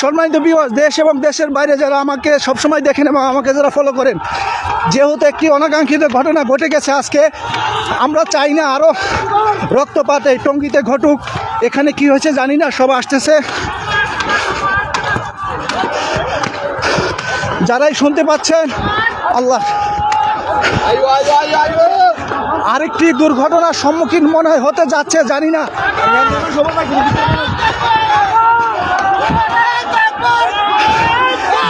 সম্মানিত বিবাস দেশ এবং দেশের বাইরে যারা আমাকে সবসময় দেখেন এবং আমাকে যারা ফলো করেন, যেহেতু একটি অনাকাঙ্ক্ষিত ঘটনা ঘটে গেছে আজকে, আমরা চাই না আরও রক্তপাত এই টঙ্গিতে ঘটুক। এখানে কি হয়েছে জানি না, সব আসতেছে। যারাই শুনতে পাচ্ছেন আল্লাহ। আরেকটি দুর্ঘটনার সম্মুখীন মনে হতে যাচ্ছে, জানি না।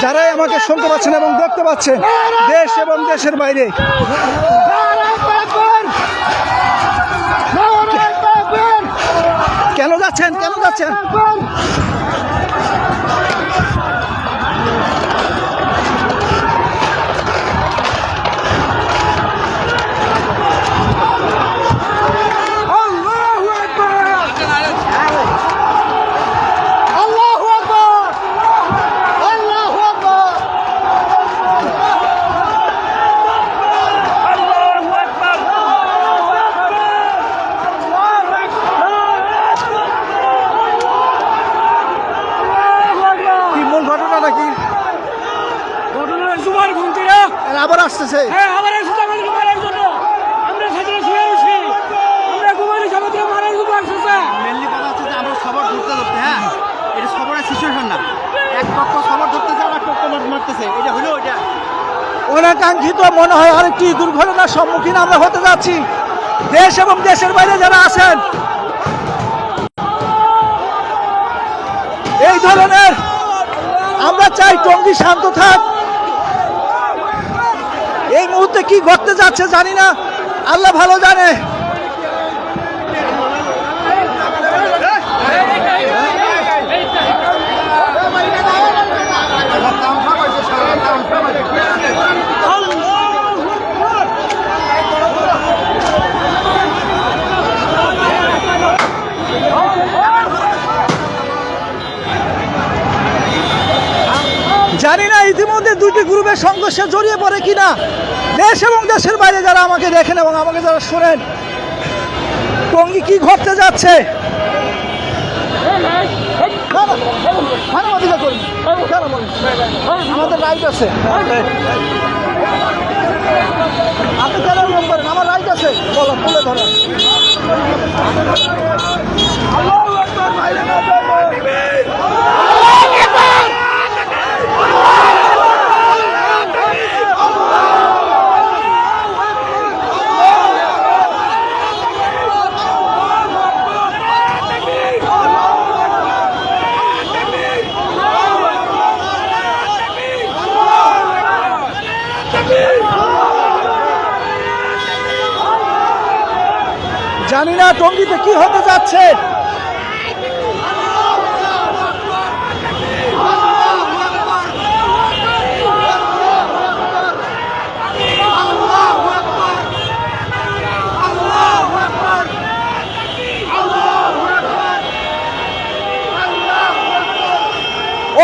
যারাই আমাকে শুনতে পাচ্ছেন এবং দেখতে পাচ্ছেন, দেশ এবং দেশের বাইরে। কেন যাচ্ছেন? কেন যাচ্ছেন? আবার আসতেছে। হ্যাঁ আবার এসেছে আমাদের মারার জন্য। আমরা সেখানে শুয়ে আছি। আমরা ঘুমানি সমাজে মারার জন্য আসছে মেনলি কথা হচ্ছে যে আমরা সবার ধরতে ধরতে হ্যাঁ? এটা সবরের সিচুয়েশন না। এক পক্ষ সবার ধরতেছে আর এক পক্ষ মারতেছে। এটা হলো এটা অনাকাঙ্ক্ষিত মনে হয় আরেকটি দুর্ঘটনার সম্মুখীন আমরা হতে যাচ্ছি। দেশ এবং দেশের বাইরে যারা আছেন এই ধরনের আমরা চাই টঙ্গি শান্ত থাক। এই মুহূর্তে কি ঘটতে যাচ্ছে জানি না। আল্লাহ ভালো জানে। জানি না ইতিমধ্যে দুটি গ্রুপের সংঘর্ষে জড়িয়ে পড়ে কিনা। দেশ এবং দেশের বাইরে যারা আমাকে দেখেন এবং আমাকে যারা শোনেন, টঙ্গি কি ঘটতে যাচ্ছে? আমাদের রাইট আছে। আপনি করেন, আমার রাইট আছে। বলো, তুলে ধরেন। জানি না টঙ্গিতে কি হতে যাচ্ছে।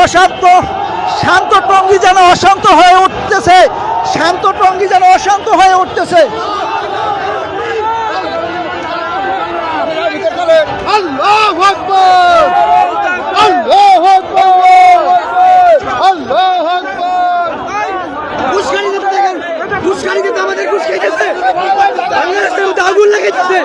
অশান্ত, শান্ত টঙ্গি যেন অশান্ত হয়ে উঠতেছে। শান্ত টঙ্গি যেন অশান্ত হয়ে উঠতেছে। আল্লাহু আকবার! আল্লাহু আকবার! আল্লাহু আকবার! ঘুষখানিদের দেখেন ঘুষখানিদের তো আমাদের ঘুষ খেয়েছে বাংলাদেশের মধ্যে আগুন লাগিয়েছে